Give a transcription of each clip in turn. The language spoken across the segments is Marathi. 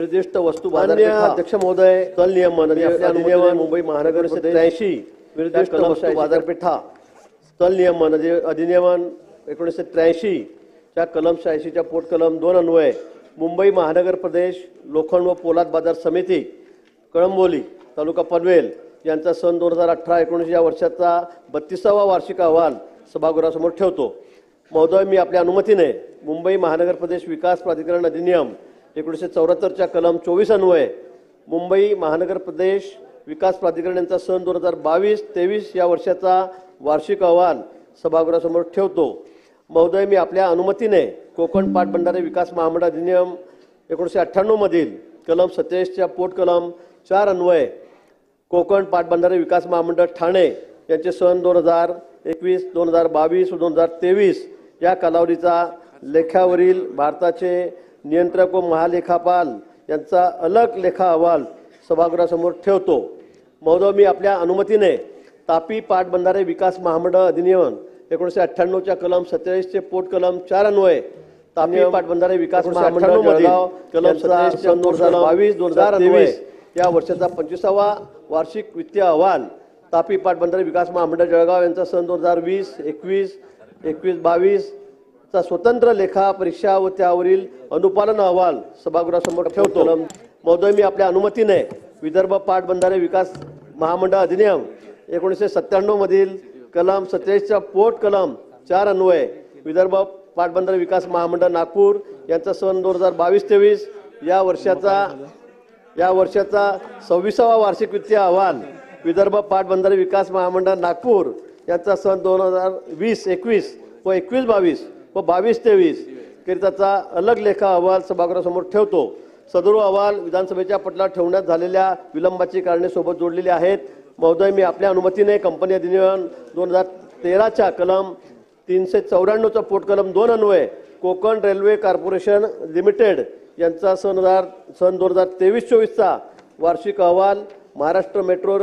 निर्दिष्ट वस्तू अध्यक्ष महोदय कल नियमन मुंबई महानगर त्र्याऐंशी निर्दिष्ट वस्तू बाजारपेठा स्थल नियमन अधिनियमन एकोणीसशे त्र्याऐंशी च्या कलम शहाऐंशीच्या पोट कलम दोन अन्वये. मुंबई महानगर प्रदेश लोखंड व पोलाद बाजार समिती कळंबोली तालुका पनवेल यांचा सन दोन हजार अठरा एकोणीस या वर्षाचा बत्तीसावा वार्षिक अहवाल सभागृहासमोर ठेवतो. महोदय मी आपल्या अनुमतीने मुंबई महानगर प्रदेश विकास प्राधिकरण अधिनियम एकोणीसशे चौऱ्याहत्तरच्या कलम चोवीस अन्वये मुंबई महानगर प्रदेश विकास प्राधिकरण यांचा सन दोन हजार बावीस तेवीस या वर्षाचा वार्षिक अहवाल सभागृहासमोर ठेवतो. महोदय मी आपल्या अनुमतीने कोकण पाटबंधारे विकास महामंडळ अधिनियम एकोणीसशे अठ्ठ्याण्णवमधील कलम सत्तेचाळीसच्या पोट कलम चार अन्वये कोकण पाटबंधारे विकास महामंडळ ठाणे यांचे सन दोन हजार एकवीस दोन हजार बावीस व दोन हजार तेवीस या कालावधीचा लेखावरील भारताचे नियंत्रक व महालेखापाल यांचा अलग लेखा अहवाल सभागृहासमोर ठेवतो. महोदय मी आपल्या अनुमतीने तापी पाटबंधारे विकास महामंडळ अधिनियम एकोणीसशे अठ्ठ्याण्णवच्या कलम सत्तेचाळीसचे पोट कलम चार अन्वये तापी पाटबंधारे विकास महामंडळ जळगाव कलम सत्तेचाळीसच्या दोन हजार बावीस दोन हजार तेवीस या वर्षाचा पंचवीसावा वार्षिक वित्तीय अहवाल तापी पाटबंधारे विकास महामंडळ जळगाव यांचा सन दोन हजार वीस एकवीस एकवीस बावीस चा स्वतंत्र लेखा परीक्षा व त्यावरील अनुपालन अहवाल सभागृहासमोर ठेवतो. महोदय मी आपल्या अनुमतीने विदर्भ पाटबंधारे विकास महामंडळ अधिनियम एकोणीसशे सत्त्याण्णव मधील कलम सत्तेचाळीसच्या पोट कलम चार अन्वये विदर्भ पाटबंधारे विकास महामंडळ नागपूर यांचा सन दोन हजार बावीस तेवीस या वर्षाचा या वर्षाचा सव्वीसावा वार्षिक वित्तीय अहवाल विदर्भ पाटबंधारे विकास महामंडळ नागपूर यांचा सन दोन हजार वीस एकवीस व एकवीस बावीस व बावीस तेवीस करिताचा अलग लेखा अहवाल सभागृहासमोर ठेवतो. सदर अहवाल विधानसभेच्या पटला ठेवण्यात झालेल्या विलंबाची कारणे सोबत जोडलेली आहेत. महोदय मी आपल्या अनुमतीने कंपनी अधिनियम दोन हजार तेराच्या कलम तीनशे चौऱ्याण्णवचा पोट कलम दोन अन्वये कोकण रेल्वे कॉर्पोरेशन लिमिटेड यांचा सन हजार सन दोन हजार तेवीस चोवीसचा वार्षिक अहवाल महाराष्ट्र मेट्रो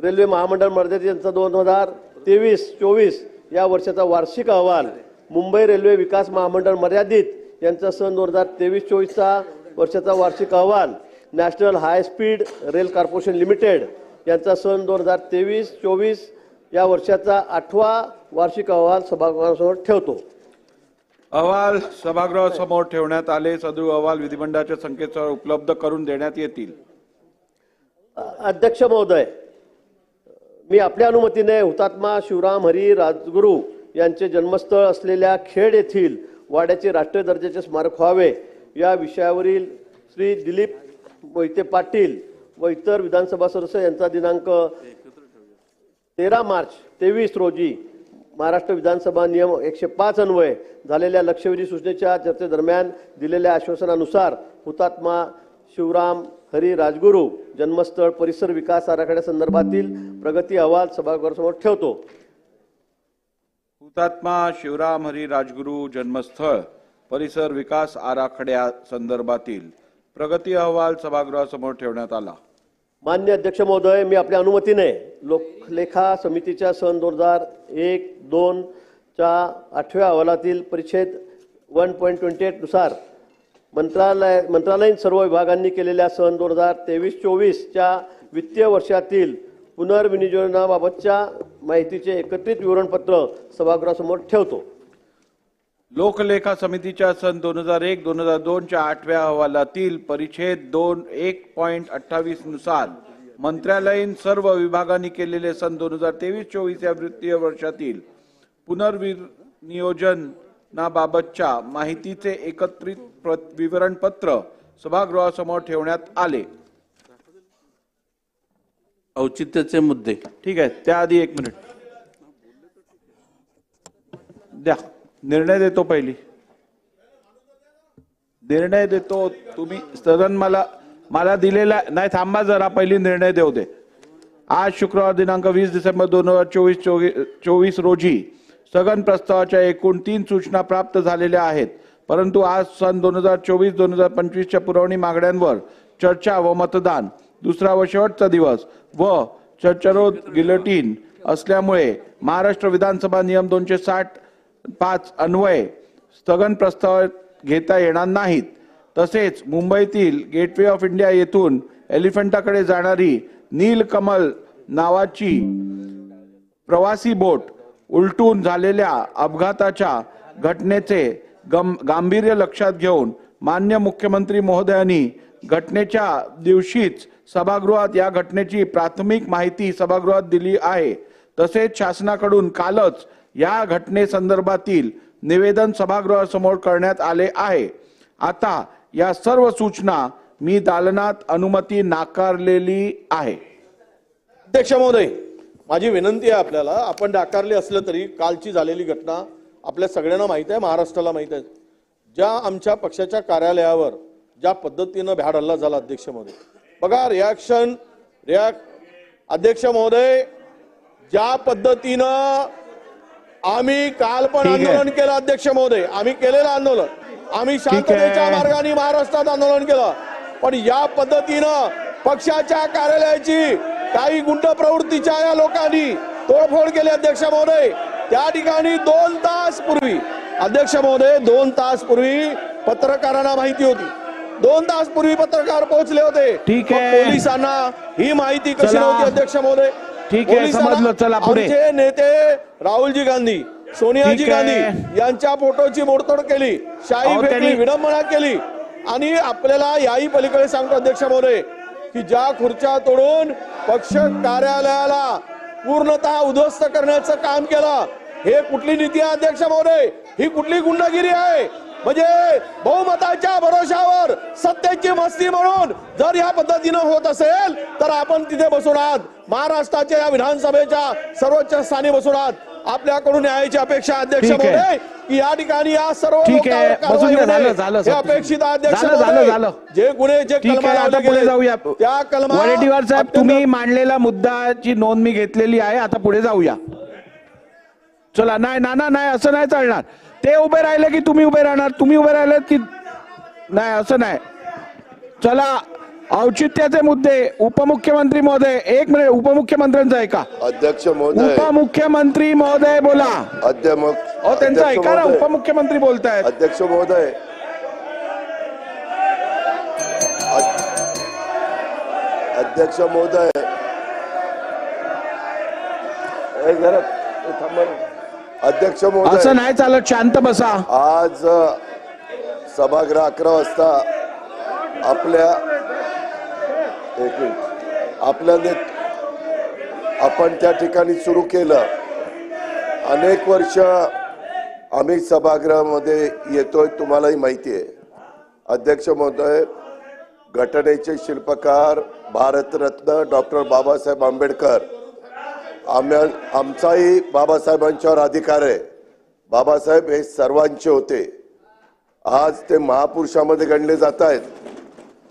रेल्वे महामंडळ मर्यादित यांचा दोन हजार तेवीस चोवीस या वर्षाचा वार्षिक अहवाल मुंबई रेल्वे विकास महामंडळ मर्यादित यांचा सन दोन हजार तेवीस चोवीसचा वर्षाचा वार्षिक अहवाल. National high speed rail corporation limited यांचा सन दोन हजार तेवीस चोवीस या वर्षाचा आठवा वार्षिक अहवाल सभागृहासमोर ठेवतो. अहवाल सभागृहासमोर ठेवण्यात आले. सदर अहवाल विधिमंडळाच्या संकेतस्थळावर उपलब्ध करून देण्यात येतील. अध्यक्ष महोदय मी आपल्या अनुमतीने हुतात्मा शिवराम हरी राजगुरू यांचे जन्मस्थळ असलेल्या खेड येथील वाड्याचे राष्ट्रीय दर्जाचे स्मारक व्हावे. या विषयावरील श्री दिलीप मोहिते पाटील व इतर विधानसभा सदस्य यांचा दिनांक तेरा मार्च तेवीस रोजी महाराष्ट्र विधानसभा नियम एकशे पाच अन्वये झालेल्या लक्षवेधी सूचनेच्या चर्चेदरम्यान दिलेल्या आश्वासनानुसार हुतात्मा शिवराम हरी राजगुरू जन्मस्थळ परिसर विकास आराखड्यासंदर्भातील प्रगती अहवाल सभागृहासमोर ठेवतो. हुतात्मा शिवराम हरी राजगुरू जन्मस्थळ परिसर विकास आराखड्या संदर्भातील प्रगती अहवाल सभागृहासमोर ठेवण्यात आला. मान्य अध्यक्ष महोदय मी आपल्या अनुमतीने लोकलेखा समितीच्या सन दोन हजार एक दोन च्या आठव्या अहवालातील परिच्छेद वन पॉईंट ट्वेंटी एटनुसार मंत्रालय मंत्रालयीन सर्व विभागांनी केलेल्या सन दोन हजार तेवीस चोवीसच्या वित्तीय वर्षातील पुनर्विनियोजनाबाबतच्या माहितीचे एकत्रित विवरणपत्र सभागृहासमोर ठेवतो. लोकलेखा समितीच्या सन दोन हजार एक दोन हजार दोनच्या आठव्या अहवालातील परिच्छेद दोन एक पॉईंट अठ्ठावीसनुसार मंत्रालयीन सर्व विभागांनी केलेले सन दोन हजार तेवीस चोवीस या वित्तीय वर्षातील पुनर्विनियोजनाबाबतच्या माहितीचे एकत्रित विवरणपत्र सभागृहासमोर ठेवण्यात आले. औचित्याचे मुद्दे. ठीक आहे त्याआधी एक मिनिट. द्या निर्णय देतो पहिली. निर्णय देतो तुम्ही सदन मला मला दिलेला नाही थांबा जरा पहिली निर्णय देऊ दे. आज शुक्रवार दिनांक वीस डिसेंबर दोन हजार चोवीस चोवीस रोजी स्थगन प्रस्तावाच्या एकूण तीन सूचना प्राप्त झालेल्या आहेत. परंतु आज सन दोन हजार चोवीस दोन हजार पंचवीसच्या पुरवणी मागण्यांवर चर्चा व मतदान. दुसरा व शेवटचा दिवस व चर्चारोध गिलोटीन असल्यामुळे महाराष्ट्र विधानसभा नियम दोनशे साठ पाच अन्वये स्थगन प्रस्ताव घेता येणार नाहीत. तसेच मुंबईतील गेटवे ऑफ इंडिया येथून एलिफंटाकडे जाणारी नीलकमल नावाची प्रवासी बोट उलटून झालेल्या अपघाताच्या घटनेचे गम गांभीर्य लक्षात घेऊन मान्य मुख्यमंत्री महोदयांनी घटनेच्या दिवशीच सभागृहात या घटनेची प्राथमिक माहिती सभागृहात दिली आहे. तसेच शासनाकडून कालच या घटनेसंदर्भातील निवेदन सभागृहासमोर करण्यात आले आहे. आता या सर्व सूचना मी दालनात अनुमती नाकारलेली आहे. अध्यक्ष महोदय माझी विनंती आहे आपल्याला. आपण नाकारले असलं तरी कालची झालेली घटना आपल्या सगळ्यांना माहीत आहे महाराष्ट्राला माहीत आहे. ज्या आमच्या पक्षाच्या कार्यालयावर ज्या पद्धतीनं भ्याड हल्ला झाला अध्यक्ष महोदय बघा रिॲक्शन रिॲक्ट अध्यक्ष महोदय ज्या पद्धतीनं आम्ही काल पण. आंदोलन केलं अध्यक्ष महोदय आम्ही केलेलं आंदोलन. आम्ही. शांततेच्या मार्गाने महाराष्ट्रात आंदोलन केलं. पण या पद्धतीनं पक्षाच्या कार्यालयाची काही गुंड प्रवृत्तीच्या या लोकांनी तोडफोड केली अध्यक्ष महोदय. त्या ठिकाणी दोन तास पूर्वी अध्यक्ष महोदय दोन तास पूर्वी पत्रकारांना माहिती होती. दोन तास पूर्वी पत्रकार पोहोचले होते ठीक आहे. पोलिसांना ही माहिती कशी. नव्हती अध्यक्ष महोदय ठीक आहे, समजलं. चला, पुढे. नेते राहुलजी गांधी सोनियाजी. गांधी यांच्या फोटोची मोडतोड केली शाही फेकली विडंबना केली आणि आपल्याला याही पलीकडे सांगतो अध्यक्ष महोदय की ज्या खुर्च्या तोडून पक्ष कार्यालयाला पूर्णतः उद्ध्वस्त करण्याचं काम केलं हे कुठली नीती आहे अध्यक्ष महोदय ही कुठली गुंडगिरी आहे म्हणजे बहुमताच्या भरोशावर सत्तेची मस्ती म्हणून जर या पद्धतीनं होत असेल तर आपण तिथे बसून आहात. महाराष्ट्राच्या या विधानसभेच्या सर्वोच्च स्थानी बसून आहात. आपल्याकडून न्यायाची अपेक्षा अध्यक्ष. महोदय की या ठिकाणी या सर्व. अपेक्षित अध्यक्ष. जे गुन्हे जे कलमा पुढे जाऊया. त्या कलमा वडेट्टीवार साहेब तुम्ही मांडलेल्या मुद्दाची नोंद मी घेतलेली आहे. आता पुढे जाऊया. चला नाही ना ना नाही असं नाही चालणार. ते उभे राहिले की तुम्ही उभे राहणार? तुम्ही उभे राहिले की नाही असं नाही. चला औचित्याचे मुद्दे. उपमुख्यमंत्री महोदय एक मिनिट उपमुख्यमंत्र्यांचा ऐका. अध्यक्ष महोदय. उपमुख्यमंत्री महोदय बोला. अध्यक्ष त्यांचं ऐका ना उपमुख्यमंत्री बोलतायत. अध्यक्ष महोदय. अध्यक्ष महोदय. जरा थांबा अध्यक्ष असं नाही चालत शांत बसा. आज सभागृह अकरा वाजता आपल्या एक मिनिट आपल्या नेत आपण त्या ठिकाणी सुरू केलं. अनेक वर्ष आम्ही सभागृहामध्ये येतोय तुम्हालाही माहिती आहे. अध्यक्ष महोदय घटनेचे शिल्पकार भारतरत्न डॉक्टर बाबासाहेब आंबेडकर आम्हा आमचाही बाबासाहेबांच्यावर अधिकार आहे. बाबासाहेब हे सर्वांचे होते. आज ते महापुरुषामध्ये गणले जात आहेत.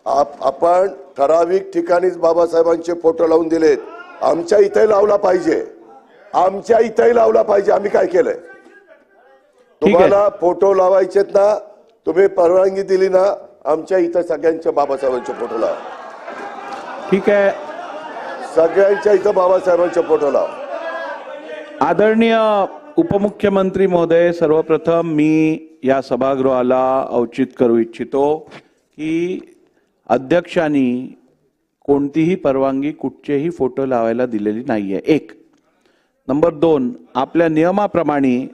आप आपण ठराविक ठिकाणीच बाबासाहेबांचे फोटो लावून दिलेत. आमच्या इथे लावला पाहिजे. आमच्या इथेही लावला पाहिजे. आम्ही काय केलंय? तुम्हाला फोटो लावायचेत ना तुम्ही परवानगी दिली ना आमच्या इथं सगळ्यांच्या बाबासाहेबांचे फोटो लावा. ठीक आहे. सगळ्यांच्या इथं बाबासाहेबांच्या फोटो आदरणीय उपमुख्यमंत्री महोदय सर्वप्रथम मी या सभागृहाला औचित करू इच्छितो की अध्यक्षांनी कोणतीही परवानगी कुठचेही फोटो लावायला दिलेली नाही आहे एक. नंबर दोन आपल्या नियमाप्रमाणे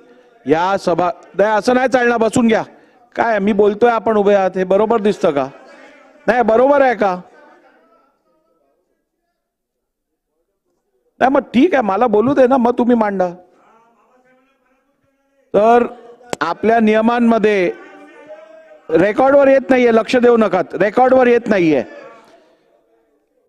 या सभा नाही असं नाही चालणार बसून घ्या. काय मी बोलतोय आपण उभे आहात हे बरोबर दिसतं का? नाही बरोबर आहे का? नाही मग ठीक आहे मला बोलू दे ना मग तुम्ही मांडा. तर आपल्या नियमांमध्ये रेकॉर्डवर येत नाहीये लक्ष देऊ नका रेकॉर्डवर येत नाहीये.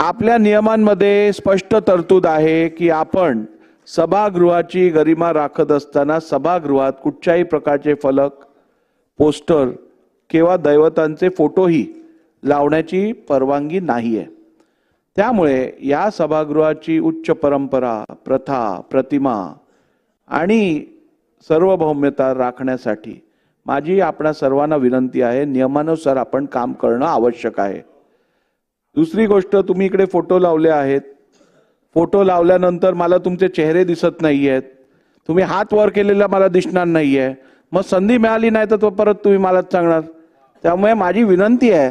आपल्या नियमांमध्ये स्पष्ट तरतूद आहे की आपण सभागृहाची गरिमा राखत असताना सभागृहात कुठच्याही प्रकारचे फलक पोस्टर किंवा दैवतांचे फोटोही लावण्याची परवानगी नाही आहे त्यामुळे या सभागृहाची उच्च परंपरा प्रथा प्रतिमा आणि सार्वभौम्यता राखण्यासाठी माझी आपणा सर्वांना विनंती आहे नियमानुसार आपण काम करणं आवश्यक आहे. दुसरी गोष्ट तुम्ही इकडे फोटो लावले आहेत. फोटो लावल्यानंतर मला तुमचे चेहरे दिसत नाही आहेत तुम्ही हात वर केलेला मला दिसणार नाहीये. मग संधी मिळाली नाही तर तो परत तुम्ही मलाच सांगणार. त्यामुळे माझी विनंती आहे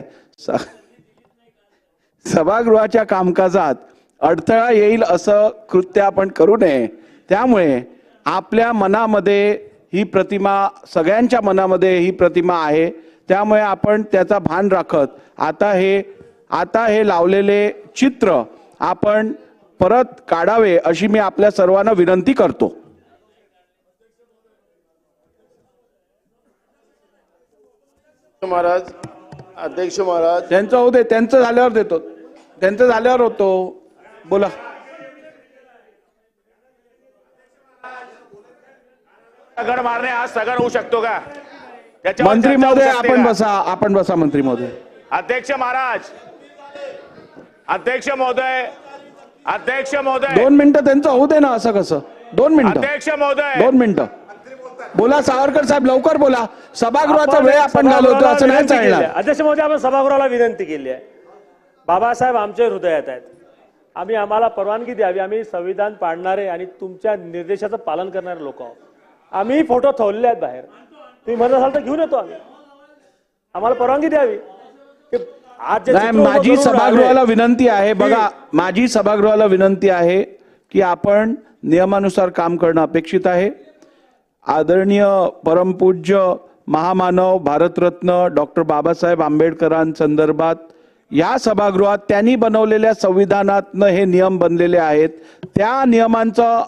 सभागृहाच्या कामकाजात अडथळा येईल असं कृत्य आपण करू नये. त्यामुळे आपल्या मनामध्ये ही प्रतिमा सगळ्यांच्या मनामध्ये ही प्रतिमा आहे. त्यामुळे आपण त्याचा भान राखत आता हे आता हे लावलेले चित्र आपण परत काढावे अशी मी आपल्या सर्वांना विनंती करतो. महाराज अध्यक्ष महाराज. त्यांचं होऊ दे त्यांचं झाल्यावर देतो. त्यांचं झाल्यावर होतो. बोला. दगड मारणे आज स्थगन होऊ शकतो का? त्याच्यावर मंत्री चर्चा होऊ महोदय शकते आपण का? बसा आपण बसा मंत्री महोदय. अध्यक्ष महाराज. अध्यक्ष महोदय अध्यक्ष महोदय. दोन मिनिटं त्यांचं होऊ दे ना असं कसं. दोन मिनिटं. अध्यक्ष महोदय. दोन मिनिटं. बोला सावरकर साहेब लवकर बोला. सभागृहाचा वेळ आपण घालवतो असं नाही चालणार. अध्यक्ष महोदय आपण सभागृहाला विनंती केली आहे. बाबासाहेब आमच्या हृदयात आहेत. आम्ही आम्हाला परवानगी द्यावी आम्ही संविधान पाळणारे आणि तुमच्या निर्देशाचं पालन करणारे लोक आहोत. आम्ही फोटो ठेवलेले आहेत बाहेर. तुम्ही म्हणत असाल तर घेऊन येतो आम्ही. आम्हाला परवानगी द्यावी. की आज माझी सभागृहाला विनंती आहे. बघा माझी सभागृहाला विनंती आहे की आपण नियमानुसार काम करणं अपेक्षित आहे. आदरणीय परमपूज्य महामानव भारतरत्न डॉक्टर बाबासाहेब आंबेडकरांसंदर्भात या सभागृहात त्यांनी बनवलेल्या संविधानातनं हे नियम बनलेले आहेत. त्या नियमांचं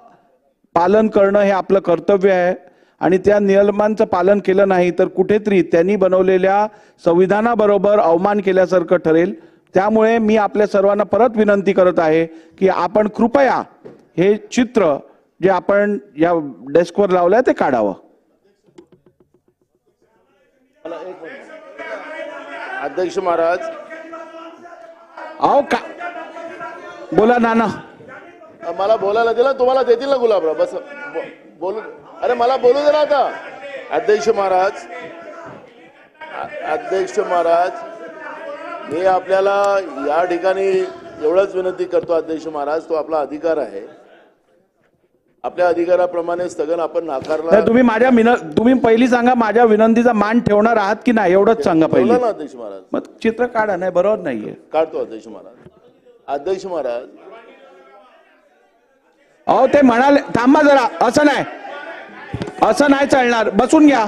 पालन करणं हे आपलं कर्तव्य आहे. आणि त्या नियमांचं पालन केलं नाही तर कुठेतरी त्यांनी बनवलेल्या संविधानाबरोबर अवमान केल्यासारखं ठरेल. त्यामुळे मी आपल्या सर्वांना परत विनंती करत आहे की आपण कृपया हे चित्र जे आपण या डेस्कवर लावलंय ते काढावं. अध्यक्ष महाराज. अहो का बोला नाना. मला बोलायला दिला तुम्हाला देतील ना गुलाबराव बस बोलू अरे मला बोलू दे ना आता. अध्यक्ष महाराज. अध्यक्ष महाराज मी आपल्याला या ठिकाणी एवढंच विनंती करतो अध्यक्ष महाराज तो आपला अधिकार आहे. आपल्या अधिकाराप्रमाणे स्थगन आपण नाकारला नाही, तुम्ही माझ्या विन तुम्ही पहिली सांगा माझ्या विनंतीचा मान ठेवणार आहात की नाही एवढंच सांगा पहिली. ना अध्यक्ष महाराज. मग चित्र काढा नाही बरोबर नाहीये. काढतो अध्यक्ष महाराज. अध्यक्ष महाराज. अहो ते म्हणाले थांबा जरा असं नाही. असं नाही चालणार. बसून घ्या.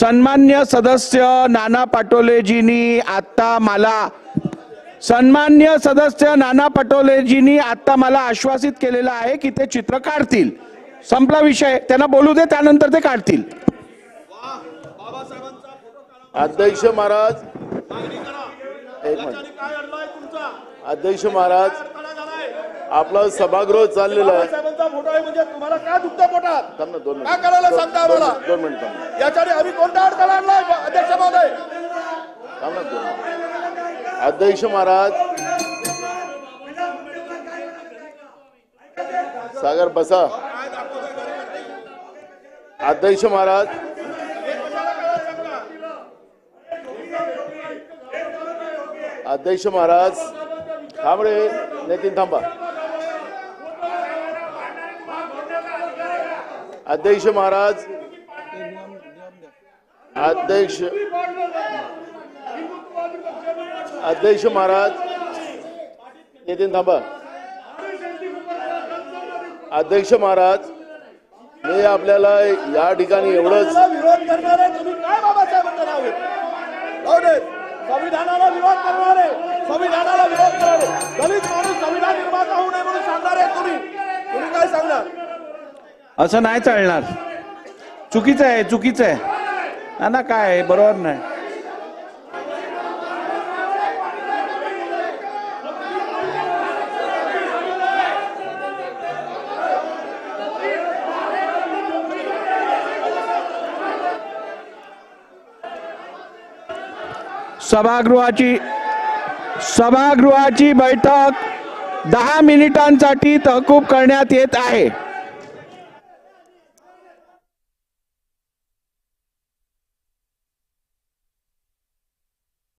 सन्मान्य सदस्य नाना पाटोलेजींनी आता मला सन्मान्य सदस्य नाना पटोलेजींनी आता मला आश्वासित केलेलं आहे की ते चित्र काढतील. संपला विषय. त्यांना बोलू दे त्यानंतर ते काढतील. अध्यक्ष महाराज अध्यक्ष महाराज आपलं सभागृह चाललेलं आहे. साहेबांचा फोटो आहे म्हणजे तुम्हाला काय दुखतं पोटात? थांब ना दोन काय करायला मिनिट सांगता आम्हाला? दोन मिनिट थांब. याच्याने आम्ही कोणता अडथळा आणलाय? अध्यक्ष महोदय. थांब ना दोन मिनिट. अध्यक्ष महाराज. सागर बसा. अध्यक्ष महाराज. अध्यक्ष महाराज. थांब रे नितीन थांबा. अध्यक्ष महाराज. अध्यक्ष अध्यक्ष महाराज. नितीन थांबा. अध्यक्ष महाराज मी आपल्याला या ठिकाणी एवढंच विरोध करणार आहे तुम्ही काय बाबासाहेबांचं नाव घेता? जाऊ दे. संविधानाला विरोध करणारे. संविधानाला विरोध करणारे. दलित माणूस संविधान निर्माता होऊ नये म्हणून सांगणार आहे तुम्ही तुम्ही काय सांगणार? असं नाही चालणार. चुकीचं आहे चुकीचं आहे. ना ना काय आहे, बरोबर नाही. सभागृहाची सभागृहाची बैठक दहा मिनिटांसाठी तहकूब करण्यात येत आहे.